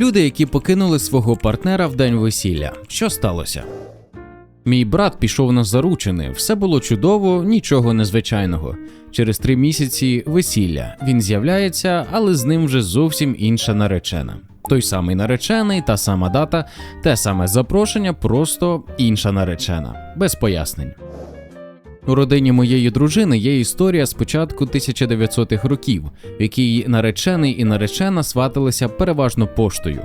Люди, які покинули свого партнера в день весілля. Що сталося? Мій брат пішов на заручини, все було чудово, нічого незвичайного. Через три місяці весілля він з'являється, але з ним вже зовсім інша наречена. Той самий наречений, та сама дата, те саме запрошення, просто інша наречена, без пояснень. У родині моєї дружини є історія з початку 1900-х років, в якій наречений і наречена сваталися переважно поштою.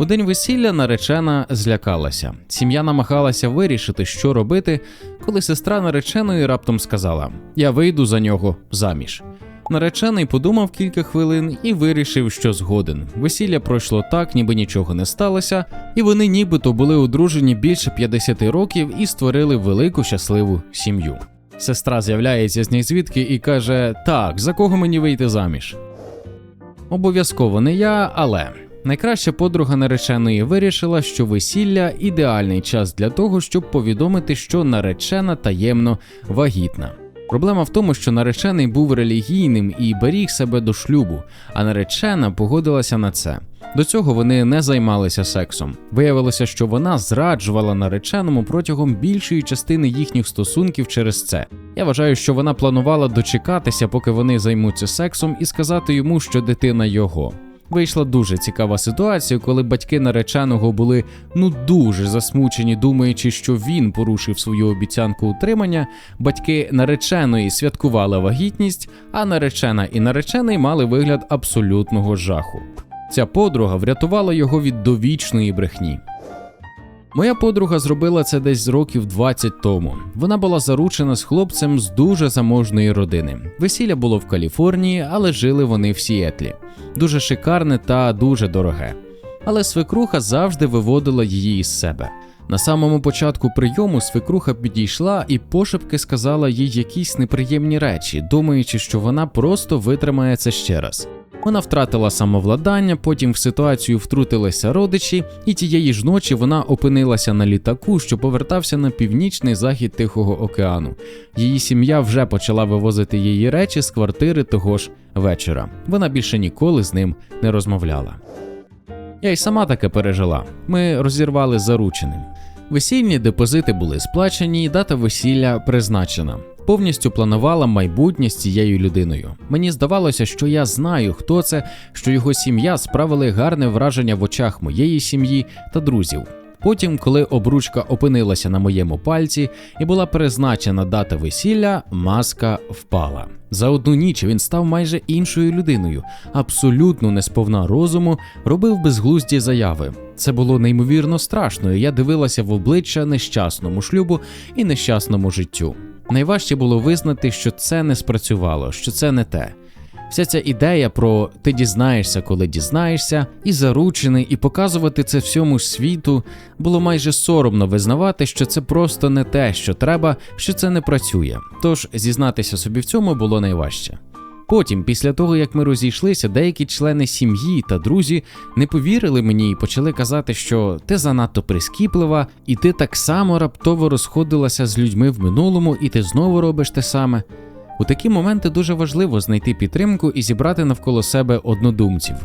У день весілля наречена злякалася. Сім'я намагалася вирішити, що робити, коли сестра нареченої раптом сказала: Я вийду за нього заміж. Наречений подумав кілька хвилин і вирішив, що згоден. Весілля пройшло так, ніби нічого не сталося, і вони нібито були одружені більше 50 років і створили велику щасливу сім'ю. Сестра з'являється з звідки і каже: Так, за кого мені вийти заміж? Обов'язково не я, але найкраща подруга нареченої вирішила, що весілля ідеальний час для того, щоб повідомити, що наречена таємно вагітна. Проблема в тому, що наречений був релігійним і беріг себе до шлюбу, а наречена погодилася на це. До цього вони не займалися сексом. Виявилося, що вона зраджувала нареченому протягом більшої частини їхніх стосунків через це. Я вважаю, що вона планувала дочекатися, поки вони займуться сексом, і сказати йому, що дитина його. Вийшла дуже цікава ситуація, коли батьки нареченого були ну дуже засмучені, думаючи, що він порушив свою обіцянку утримання. Батьки нареченої святкували вагітність, а наречена і наречений мали вигляд абсолютного жаху. Ця подруга врятувала його від довічної брехні. Моя подруга зробила це десь з років 20 тому. Вона була заручена з хлопцем з дуже заможної родини. Весілля було в Каліфорнії, але жили вони в Сіетлі. Дуже шикарне та дуже дороге. Але свекруха завжди виводила її із себе. На самому початку прийому свекруха підійшла і пошепки сказала їй якісь неприємні речі, думаючи, що вона просто витримає це ще раз. Вона втратила самовладання, потім в ситуацію втрутилися родичі, і тієї ж ночі вона опинилася на літаку, що повертався на північний захід Тихого океану. Її сім'я вже почала вивозити її речі з квартири того ж вечора. Вона більше ніколи з ним не розмовляла. Я й сама таке пережила. Ми розірвали зарученим. Весільні депозити були сплачені, і дата весілля призначена. Повністю планувала майбутнє з цією людиною. Мені здавалося, що я знаю, хто це, що його сім'я справили гарне враження в очах моєї сім'ї та друзів. Потім, коли обручка опинилася на моєму пальці і була призначена дата весілля, маска впала. За одну ніч він став майже іншою людиною, абсолютно не сповна розуму, робив безглузді заяви. Це було неймовірно страшно. і Я дивилася в обличчя нещасному шлюбу і нещасному життю. Найважче було визнати, що це не спрацювало, що це не те. Вся ця ідея про ти дізнаєшся, коли дізнаєшся, і заручений, і показувати це всьому світу було майже соромно визнавати, що це просто не те, що треба, що це не працює. Тож зізнатися собі в цьому було найважче. Потім, після того як ми розійшлися, деякі члени сім'ї та друзі не повірили мені і почали казати, що ти занадто прискіплива, і ти так само раптово розходилася з людьми в минулому, і ти знову робиш те саме. У такі моменти дуже важливо знайти підтримку і зібрати навколо себе однодумців.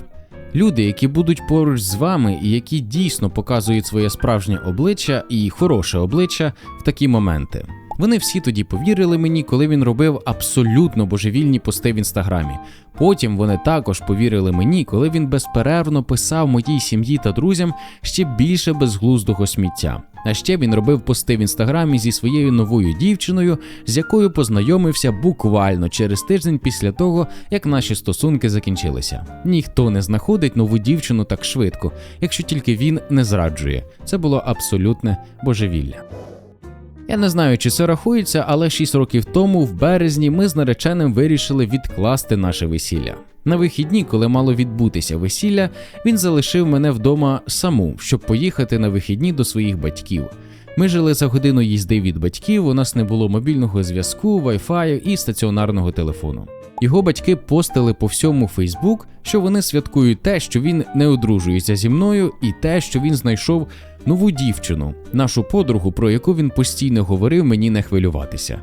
Люди, які будуть поруч з вами і які дійсно показують своє справжнє обличчя і хороше обличчя в такі моменти. Вони всі тоді повірили мені, коли він робив абсолютно божевільні пости в інстаграмі. Потім вони також повірили мені, коли він безперервно писав моїй сім'ї та друзям ще більше безглуздого сміття. А ще він робив пости в інстаграмі зі своєю новою дівчиною, з якою познайомився буквально через тиждень після того, як наші стосунки закінчилися. Ніхто не знаходить нову дівчину так швидко, якщо тільки він не зраджує. Це було абсолютне божевілля. Я не знаю, чи це рахується, але 6 років тому, в березні, ми з нареченим вирішили відкласти наше весілля. На вихідні, коли мало відбутися весілля, він залишив мене вдома саму, щоб поїхати на вихідні до своїх батьків. Ми жили за годину їзди від батьків, у нас не було мобільного зв'язку, вайфаю і стаціонарного телефону. Його батьки постили по всьому Фейсбук, що вони святкують те, що він не одружується зі мною, і те, що він знайшов нову дівчину, нашу подругу, про яку він постійно говорив мені не хвилюватися.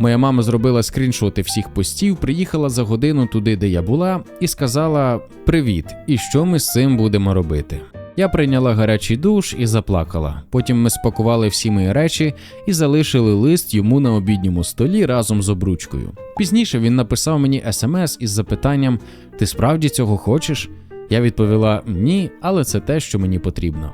Моя мама зробила скріншоти всіх постів, приїхала за годину туди, де я була, і сказала: Привіт, і що ми з цим будемо робити? Я прийняла гарячий душ і заплакала. Потім ми спакували всі мої речі і залишили лист йому на обідньому столі разом з обручкою. Пізніше він написав мені смс із запитанням: Ти справді цього хочеш? Я відповіла ні, але це те, що мені потрібно.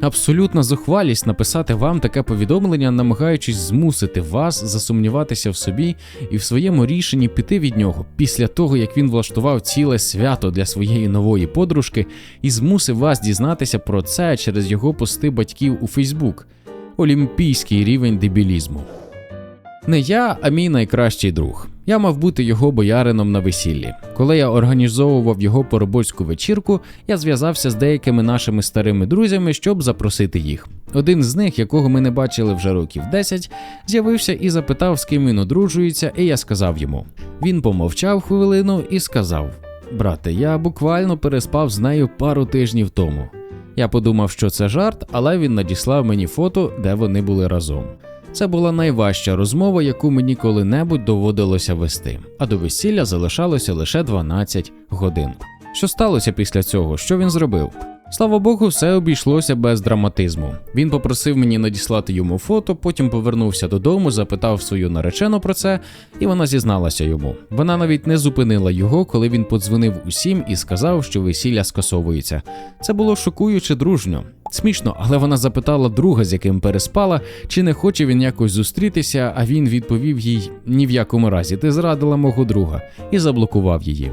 Абсолютна зухвалість написати вам таке повідомлення, намагаючись змусити вас засумніватися в собі і в своєму рішенні піти від нього після того, як він влаштував ціле свято для своєї нової подружки і змусив вас дізнатися про це через його пости батьків у Фейсбук. Олімпійський рівень дебілізму. Не я, а мій найкращий друг. Я мав бути його боярином на весіллі. Коли я організовував його поробоцьку вечірку, я зв'язався з деякими нашими старими друзями, щоб запросити їх. Один з них, якого ми не бачили вже років 10, з'явився і запитав, з ким він одружується, і я сказав йому. Він помовчав хвилину і сказав: Брате, я буквально переспав з нею пару тижнів тому. Я подумав, що це жарт, але він надіслав мені фото, де вони були разом. Це була найважча розмова, яку мені коли-небудь доводилося вести, а до весілля залишалося лише 12 годин. Що сталося після цього? Що він зробив? Слава Богу, все обійшлося без драматизму. Він попросив мені надіслати йому фото, потім повернувся додому, запитав свою наречену про це, і вона зізналася йому. Вона навіть не зупинила його, коли він подзвонив усім і сказав, що весілля скасовується. Це було шокуюче дружньо. Смішно, але вона запитала друга, з яким переспала, чи не хоче він якось зустрітися, а він відповів їй ні в якому разі, ти зрадила мого друга, і заблокував її.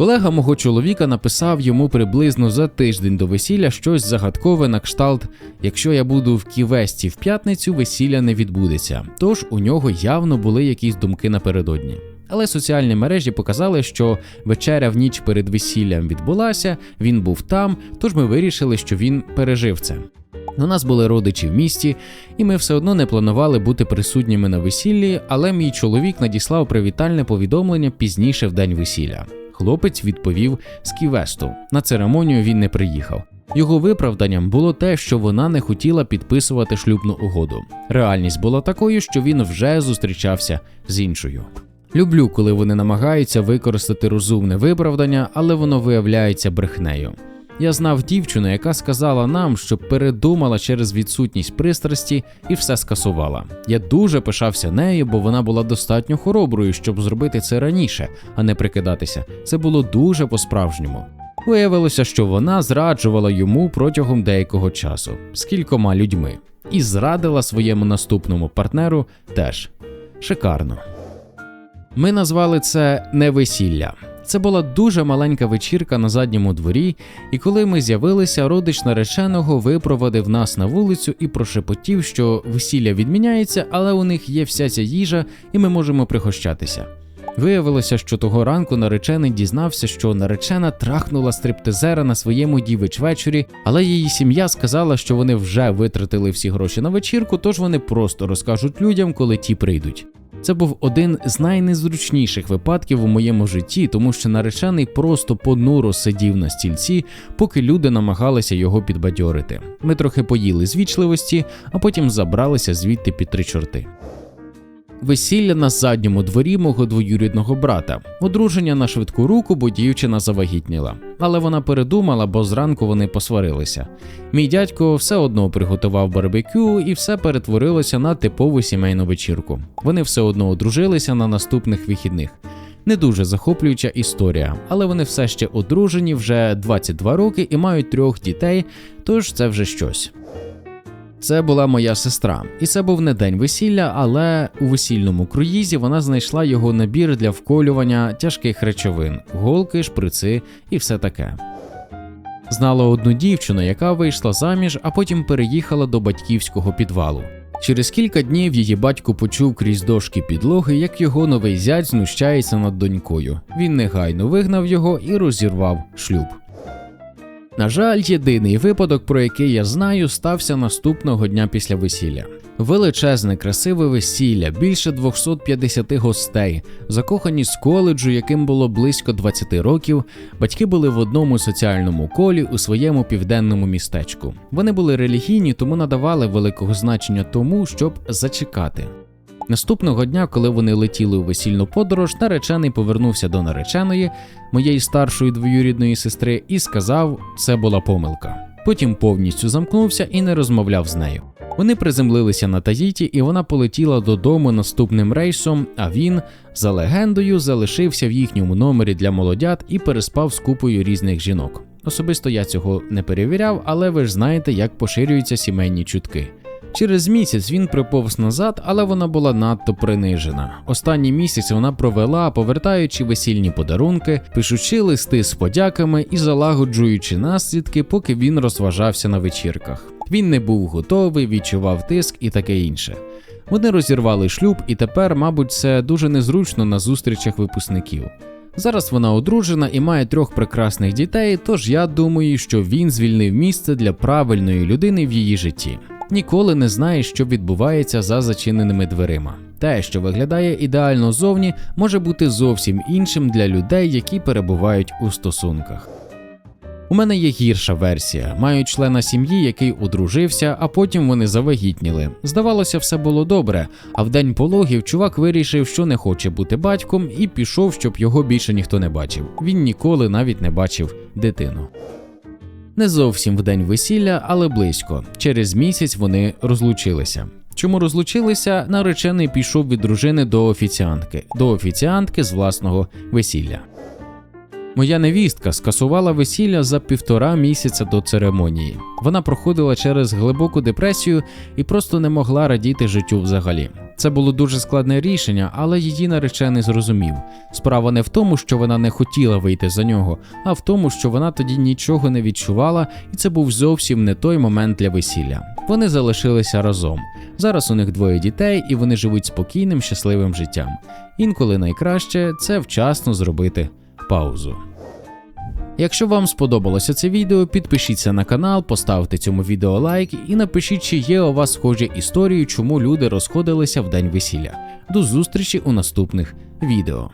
Колега мого чоловіка написав йому приблизно за тиждень до весілля щось загадкове на кшталт: якщо я буду в Ківесті в п'ятницю, весілля не відбудеться. Тож у нього явно були якісь думки напередодні. Але соціальні мережі показали, що вечеря в ніч перед весіллям відбулася, він був там, тож ми вирішили, що він пережив це. У нас були родичі в місті, і ми все одно не планували бути присутніми на весіллі, але мій чоловік надіслав привітальне повідомлення пізніше в день весілля. Хлопець відповів з Ківесту. На церемонію він не приїхав. Його виправданням було те, що вона не хотіла підписувати шлюбну угоду. Реальність була такою, що він вже зустрічався з іншою. Люблю, коли вони намагаються використати розумне виправдання, але воно виявляється брехнею. Я знав дівчину, яка сказала нам, що передумала через відсутність пристрасті і все скасувала. Я дуже пишався нею, бо вона була достатньо хороброю, щоб зробити це раніше, а не прикидатися. Це було дуже по-справжньому. Виявилося, що вона зраджувала йому протягом деякого часу з кількома людьми, і зрадила своєму наступному партнеру теж шикарно. Ми назвали це не весілля. Це була дуже маленька вечірка на задньому дворі, і коли ми з'явилися, родич нареченого випровадив нас на вулицю і прошепотів, що весілля відміняється, але у них є вся ця їжа, і ми можемо пригощатися. Виявилося, що того ранку наречений дізнався, що наречена трахнула стриптизера на своєму дівич-вечорі, але її сім'я сказала, що вони вже витратили всі гроші на вечірку, тож вони просто розкажуть людям, коли ті прийдуть. Це був один з найнезручніших випадків у моєму житті, тому що наречений просто понуро сидів на стільці, поки люди намагалися його підбадьорити. Ми трохи поїли звічливості, а потім забралися звідти під три чорти. Весілля на задньому дворі мого двоюрідного брата, одруження на швидку руку, бо дівчина завагітніла. Але вона передумала, бо зранку вони посварилися. Мій дядько все одно приготував барбекю, і все перетворилося на типову сімейну вечірку. Вони все одно одружилися на наступних вихідних. Не дуже захоплююча історія, але вони все ще одружені вже 22 роки і мають трьох дітей, тож це вже щось. Це була моя сестра, і це був не день весілля, але у весільному круїзі вона знайшла його набір для вколювання тяжких речовин, голки, шприци і все таке. Знала одну дівчину, яка вийшла заміж, а потім переїхала до батьківського підвалу. Через кілька днів її батько почув крізь дошки підлоги, як його новий зять знущається над донькою. Він негайно вигнав його і розірвав шлюб. На жаль, єдиний випадок, про який я знаю, стався наступного дня після весілля. Величезне, красиве весілля, більше 250 гостей, закохані з коледжу, яким було близько 20 років. Батьки були в одному соціальному колі у своєму південному містечку. Вони були релігійні, тому надавали великого значення тому, щоб зачекати. Наступного дня, коли вони летіли у весільну подорож, наречений повернувся до нареченої, моєї старшої двоюрідної сестри, і сказав, це була помилка. Потім повністю замкнувся і не розмовляв з нею. Вони приземлилися на Таїті, і вона полетіла додому наступним рейсом. А він, за легендою, залишився в їхньому номері для молодят і переспав з купою різних жінок. Особисто я цього не перевіряв, але ви ж знаєте, як поширюються сімейні чутки. Через місяць він приповз назад, але вона була надто принижена. Останній місяць вона провела, повертаючи весільні подарунки, пишучи листи з подяками і залагоджуючи наслідки, поки він розважався на вечірках. Він не був готовий, відчував тиск і таке інше. Вони розірвали шлюб, і тепер, мабуть, це дуже незручно на зустрічах випускників. Зараз вона одружена і має трьох прекрасних дітей, тож я думаю, що він звільнив місце для правильної людини в її житті. Ніколи не знаєш, що відбувається за зачиненими дверима. Те, що виглядає ідеально зовні, може бути зовсім іншим для людей, які перебувають у стосунках. У мене є гірша версія. Маю члена сім'ї, який одружився, а потім вони завагітніли. Здавалося, все було добре. А в день пологів чувак вирішив, що не хоче бути батьком, і пішов, щоб його більше ніхто не бачив. Він ніколи навіть не бачив дитину. Не зовсім в день весілля, але близько. Через місяць вони розлучилися. Чому розлучилися? Наречений пішов від дружини до офіціантки, до офіціантки з власного весілля. Моя невістка скасувала весілля за півтора місяця до церемонії. Вона проходила через глибоку депресію і просто не могла радіти життю взагалі. Це було дуже складне рішення, але її наречений зрозумів. Справа не в тому, що вона не хотіла вийти за нього, а в тому, що вона тоді нічого не відчувала, і це був зовсім не той момент для весілля. Вони залишилися разом. Зараз у них двоє дітей, і вони живуть спокійним, щасливим життям. Інколи найкраще це вчасно зробити паузу. Якщо вам сподобалося це відео, підпишіться на канал, поставте цьому відео лайк і напишіть, чи є у вас схожі історії, чому люди розходилися в день весілля. До зустрічі у наступних відео.